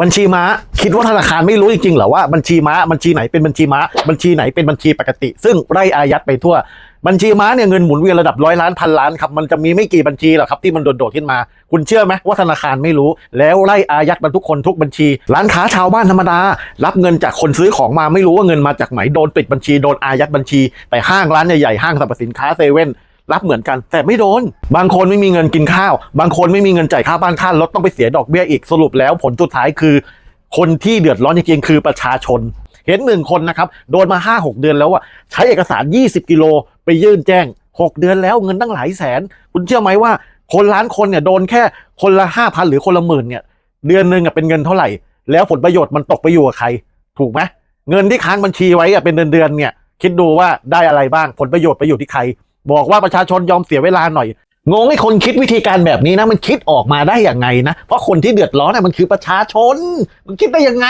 บัญชีม้าคิดว่าธนาคารไม่รู้จริงๆเหรอว่าบัญชีม้าบัญชีไหนเป็นบัญชีม้าบัญชีไหนเป็นบัญชีปกติ ซึ่งไร่อายัดไปทั่ว บัญชีม้าเนี่ยเงินหมุนเวียนระดับร้อยล้านพันล้านครับมันจะมีไม่กี่บัญชีหรอกครับที่มันโดดๆขึ้นมา คุณเชื่อไหมว่าธนาคารไม่รู้ แล้วไล่อายัดมันทุกคนทุกบัญชี ร้านค้าชาวบ้านธรรมดา รับเงินจากคนซื้อของมาไม่รู้ว่าเงินมาจากไหนโดนปิดบัญชีโดนอายัดบัญชี แต่ห้างร้านใหญ่ๆห้างสรรพสินค้าเซเว่น รับเหมือนกัน แต่ไม่โดน บางคนไม่มีเงินกินข้าว บางคนไม่มีเงินจ่ายค่าบ้านค่ารถต้องไปเสียดอกเบี้ยอีกสรุปแล้วผลสุดท้ายคือ คนที่เดือดร้อนจริงๆคือประชาชน เห็นหนึ่งคนนะครับโดนมา 5 6 เดือนแล้วอะใช้เอกสาร 20 กิโลไปยื่นแจ้ง 6 เดือนแล้วเงินตั้งหลายแสน คุณเชื่อไหมว่า คนล้านคนเนี่ยโดนแค่คนละ5,000หรือคนละหมื่นเนี่ยเดือนหนึ่งเป็นเงินเท่าไหร่ แล้วผลประโยชน์มันตกไปอยู่กับใคร ถูกไหมเงินที่ค้างบัญชีไว้อะเป็นเดือนๆเนี่ยคิดดูว่าได้อะไรบ้างผลประโยชน์ไปอยู่ที่ใคร บอกว่าประชาชนยอมเสียเวลาหน่อยงงให้คนคิดวิธีการแบบนี้นะ มันคิดออกมาได้อย่างไงนะ เพราะคนที่เดือดร้อนน่ะมันคือประชาชน มันคิดได้ยังไง